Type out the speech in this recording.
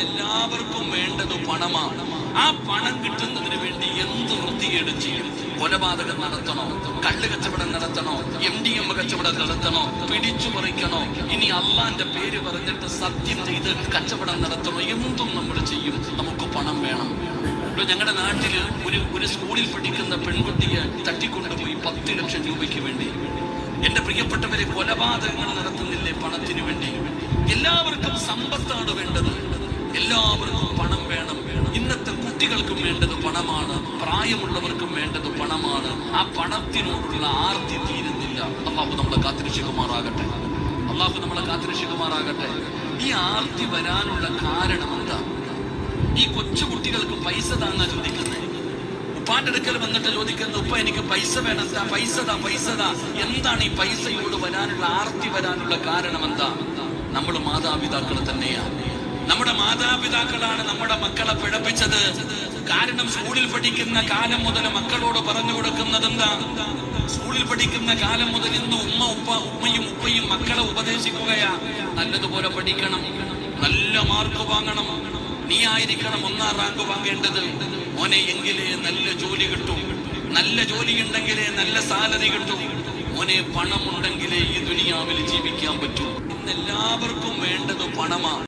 എല്ലാവർക്കും വേണ്ടത് പണമാണ്. ആ പണം കിട്ടുന്നതിന് വേണ്ടി എന്ത് വൃത്തികേടും ചെയ്യും? കൊലപാതകം നടത്തണോ? കള്ള് കച്ചവടം നടത്തണോ? എം ഡി എം കച്ചവടം നടത്തണോ? പിടിച്ചു പറിക്കണോ? ഇനി അള്ളാന്റെ പേര് പറഞ്ഞിട്ട് സത്യം ചെയ്ത് കച്ചവടം നടത്തണോ? എന്തും നമ്മൾ ചെയ്യും. നമുക്ക് പണം വേണം. ഞങ്ങളുടെ നാട്ടിൽ ഒരു ഒരു സ്കൂളിൽ പഠിക്കുന്ന പെൺകുട്ടിയെ തട്ടിക്കൊണ്ടുപോയി പത്ത് ലക്ഷം രൂപയ്ക്ക് വേണ്ടി. എന്റെ പ്രിയപ്പെട്ടവരെ കൊലപാതകങ്ങൾ നടത്തുന്നില്ലേ പണത്തിന് വേണ്ടി? എല്ലാവർക്കും സമ്പത്താണ് വേണ്ടത്. എല്ലാവർക്കും പണം വേണം. ഇന്നത്തെ കുട്ടികൾക്കും വേണ്ടത് പണമാണ്. പ്രായമുള്ളവർക്കും വേണ്ടത് പണമാണ്. ആ പണത്തിനോടുള്ള ആർത്തി തീരുന്നില്ല. അള്ളാഹു നമ്മളെ കാത്തിരക്ഷിക്കുമാറാകട്ടെ. അള്ളാഹു നമ്മളെ കാത്തിരക്ഷിക്കുമാറാകട്ടെ. ഈ ആർത്തി വരാനുള്ള കാരണം എന്താ? ഈ കൊച്ചു കുട്ടികൾക്ക് പൈസ താങ്ങാൻ ചോദിക്കുന്നത് ഉപ്പാന്റെ അടുക്കൽ വന്നിട്ട് ചോദിക്കുന്നത് ഉപ്പ എനിക്ക് പൈസ വേണം. എന്താ പൈസ താ പൈസ താ എന്താണ് ഈ പൈസയോട് വരാനുള്ള ആർത്തി വരാനുള്ള കാരണം എന്താ? നമ്മൾ മാതാപിതാക്കൾ തന്നെയാണ് നമ്മുടെ മാതാപിതാക്കളാണ് നമ്മുടെ മക്കളെ പിഴപ്പിച്ചത്. കാരണം സ്കൂളിൽ പഠിക്കുന്ന കാലം മുതൽ മക്കളോട് പറഞ്ഞു കൊടുക്കുന്നത് എന്താ സ്കൂളിൽ പഠിക്കുന്ന കാലം മുതൽ ഇന്ന് ഉമ്മ ഉപ്പ ഉമ്മയും ഉപ്പയും മക്കളെ ഉപദേശിക്കുകയാ. നല്ലതുപോലെ പഠിക്കണം. നല്ല മാർക്ക് വാങ്ങണം. നീ ആയിരിക്കണം ഒന്നാം റാങ്ക് വാങ്ങേണ്ടത്. മോനെ എങ്കിലേ നല്ല ജോലി കിട്ടും. നല്ല ജോലി ഉണ്ടെങ്കിലേ നല്ല സാലറി കിട്ടും. മോനെ പണം ഉണ്ടെങ്കിലേ ഈ ദുനിയാവിൽ ജീവിക്കാൻ പറ്റൂ. ഇന്ന് എല്ലാവർക്കും വേണ്ടത് പണമാണ്.